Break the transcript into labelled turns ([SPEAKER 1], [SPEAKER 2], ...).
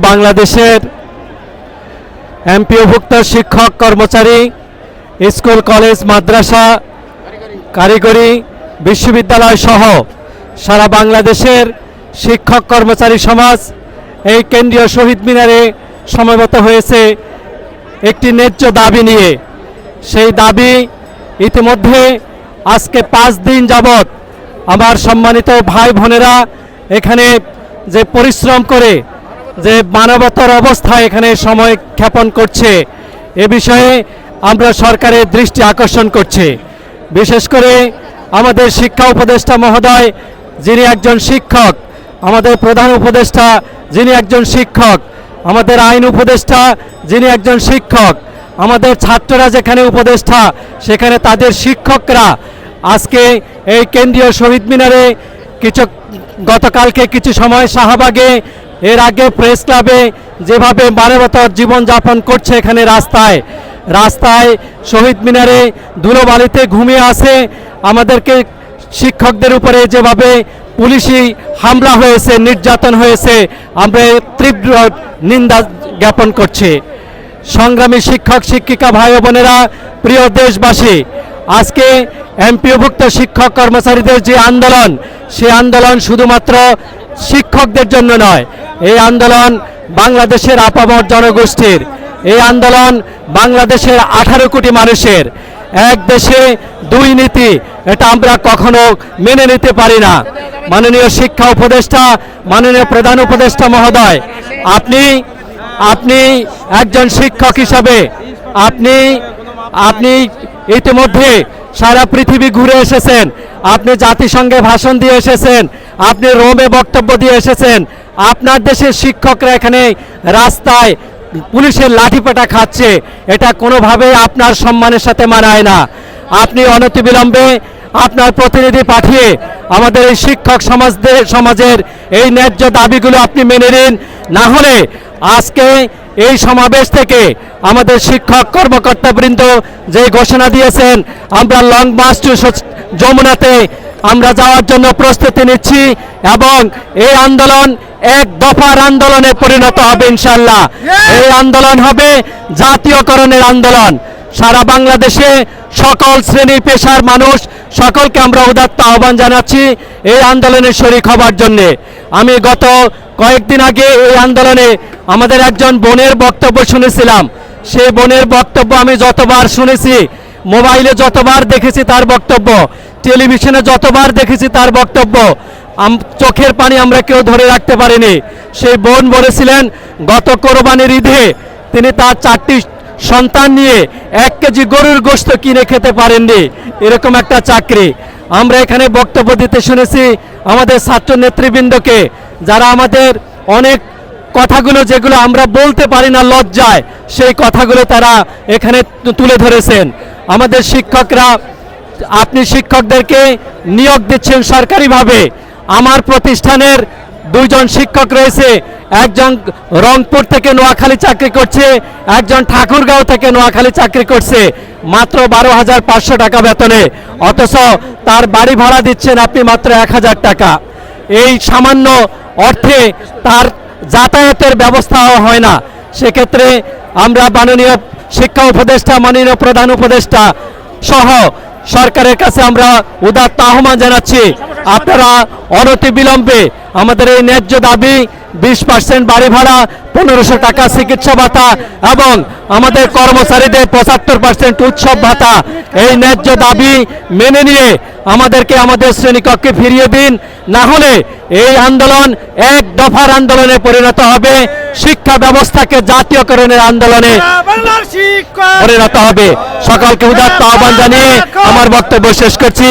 [SPEAKER 1] বাংলাদেশের এমপিওভুক্ত শিক্ষক, কর্মচারী, স্কুল, কলেজ, মাদ্রাসা, কারিগরি বিশ্ববিদ্যালয় সহ সারা বাংলাদেশের শিক্ষক, কর্মচারী সমাজ এই কেন্দ্রীয় শহীদ মিনারে সমবেত হয়েছে একটি ন্যায্য দাবি নিয়ে। সেই দাবি ইতিমধ্যে আজকে পাঁচ দিন যাবৎ আমার সম্মানিত ভাই বোনেরা এখানে যে পরিশ্রম করে যে মানবতার অবস্থা এখানে সময় ক্ষেপণ করছে, এ বিষয়ে আমরা সরকারের দৃষ্টি আকর্ষণ করছি। বিশেষ করে আমাদের শিক্ষা উপদেষ্টা মহোদয়, যিনি একজন শিক্ষক, আমাদের প্রধান উপদেষ্টা, যিনি একজন শিক্ষক, আমাদের আইন উপদেষ্টা, যিনি একজন শিক্ষক, আমাদের ছাত্ররা যেখানে উপদেষ্টা, সেখানে তাদের শিক্ষকরা। আজকে এই কেন্দ্রীয় শহীদ মিনারে কিছু গতকালকে কিছু সময় শাহবাগে এর আগে প্রেস ক্লাবে যেভাবে মানবতার জীবনযাপন করছে এখানে রাস্তায় রাস্তায় শহীদ মিনারে ধুলোবালিতে ঘুমিয়ে আছে, আমাদেরকে শিক্ষকদের উপরে যেভাবে পুলিশি হামলা হয়েছে, নির্যাতন হয়েছে, আমরা তীব্র নিন্দা জ্ঞাপন করছি। সংগ্রামী শিক্ষক, শিক্ষিকা ভাই বোনেরা, প্রিয় দেশবাসী, আজকে এমপিওভুক্ত শিক্ষক কর্মচারীদের যে আন্দোলন, সে আন্দোলন শুধুমাত্র শিক্ষকদের জন্য নয়। এই আন্দোলন বাংলাদেশের আপামর জনগোষ্ঠীর। এই আন্দোলন বাংলাদেশের আঠারো কোটি মানুষের। এক দেশে দুই নীতি, এটা আমরা কখনো মেনে নিতে পারি না। মাননীয় শিক্ষা উপদেষ্টা, মাননীয় প্রধান উপদেষ্টা মহোদয়, আপনি আপনি একজন শিক্ষক হিসাবে, আপনি আপনি ইতিমধ্যে সারা পৃথিবী ঘুরে এসেছেন। আপনি জাতিসংঘে ভাষণ দিয়ে এসেছেন। আপনি রোমে বক্তব্য দিয়ে এসেছেন। আপনার দেশের শিক্ষকরা এখানে রাস্তায় পুলিশের লাঠিপেটা খাচ্ছে। এটা কোনোভাবেই আপনার সম্মানের সাথে মানায় না। আপনি অনতিবিলম্বে আপনার প্রতিনিধি পাঠিয়ে আমাদের এই শিক্ষক সমাজদের, সমাজের এই ন্যায্য দাবিগুলো আপনি মেনে নিন। না হলে আজকে এই সমাবেশ থেকে আমাদের শিক্ষক কর্মকর্তাবৃন্দ যে ঘোষণা দিয়েছেন, আমরা লং মার্চ টু যমুনাতে আমরা যাওয়ার জন্য প্রস্তুতি নিচ্ছি এবং এই আন্দোলন এক দফার আন্দোলনে পরিণত হবে ইনশাল্লাহ এই আন্দোলন হবে জাতীয়করণের আন্দোলন। সারা বাংলাদেশে সকল শ্রেণি পেশার মানুষ সকলকে আমরা উদাত্ত আহ্বান জানাচ্ছি এই আন্দোলনে শরিক হবার জন্যে। আমি গত কয়েকদিন আগে এই আন্দোলনে আমাদের একজন বোনের বক্তব্য শুনেছিলাম। সেই বোনের বক্তব্য আমি যতবার শুনেছি মোবাইলে যতবার দেখেছি তার বক্তব্য, টেলিভিশনে যতবার দেখেছি তার বক্তব্য চোখের পানি আমরা কেউ ধরে রাখতে পারিনি। সেই বোন বলেছিলেন, গত কোরবানির ঈদে তিনি তার চারটি সন্তান নিয়ে এক কেজি গরুর গোশত কিনে খেতে পারেননি। এরকম একটা চাকরি। আমরা এখানে বক্তব্য দিতে শুনেছি আমাদের ছাত্র নেতৃবৃন্দকে যারা আমাদের অনেক কথাগুলো যেগুলো আমরা বলতে পারি না লজ্জায়, সেই কথাগুলো তারা এখানে তুলে ধরেছেন। আমাদের শিক্ষকরা, আপনি শিক্ষকদেরকে নিয়োগ দিচ্ছেন সরকারিভাবে। আমার প্রতিষ্ঠানের দুইজন শিক্ষক রয়েছে। একজন রংপুর থেকে নোয়াখালী চাকরি করছে, একজন ঠাকুরগাঁও থেকে নোয়াখালী চাকরি করছে। মাত্র বারো হাজার পাঁচশো টাকা বেতনে, অথচ তার বাড়ি ভাড়া দিচ্ছেন আপনি মাত্র এক হাজার টাকা। এই সামান্য অর্থে তার যাতায়াতের ব্যবস্থাও হয় না। সেক্ষেত্রে আমরা মাননীয় শিক্ষা উপদেষ্টা, মাননীয় প্রধান উপদেষ্টা সহ সরকারের কাছে আমরা উদাত্ত আহ্বান জানাচ্ছি। আপনারা অনতি বিলম্বে আমাদের এই ন্যায্য দাবি বিশ পার্সেন্ট বাড়ি ভাড়া, পনেরোশো টাকা চিকিৎসা ভাতা এবং আমাদের কর্মচারীদের পঁচাত্তর পার্সেন্ট উৎসব ভাতা। এই ন্যায্য দাবি মেনে নিয়ে আমাদেরকে আমাদের শ্রেণীকক্ষে ফিরিয়ে দিন। না হলে এই আন্দোলন এক দফার আন্দোলনে পরিণত হবে। শিক্ষা ব্যবস্থাকে জাতীয়করণের আন্দোলনে পরিণত হবে। সকলকে উদাত্ত আহ্বান জানিয়ে আমার বক্তব্য শেষ করছি।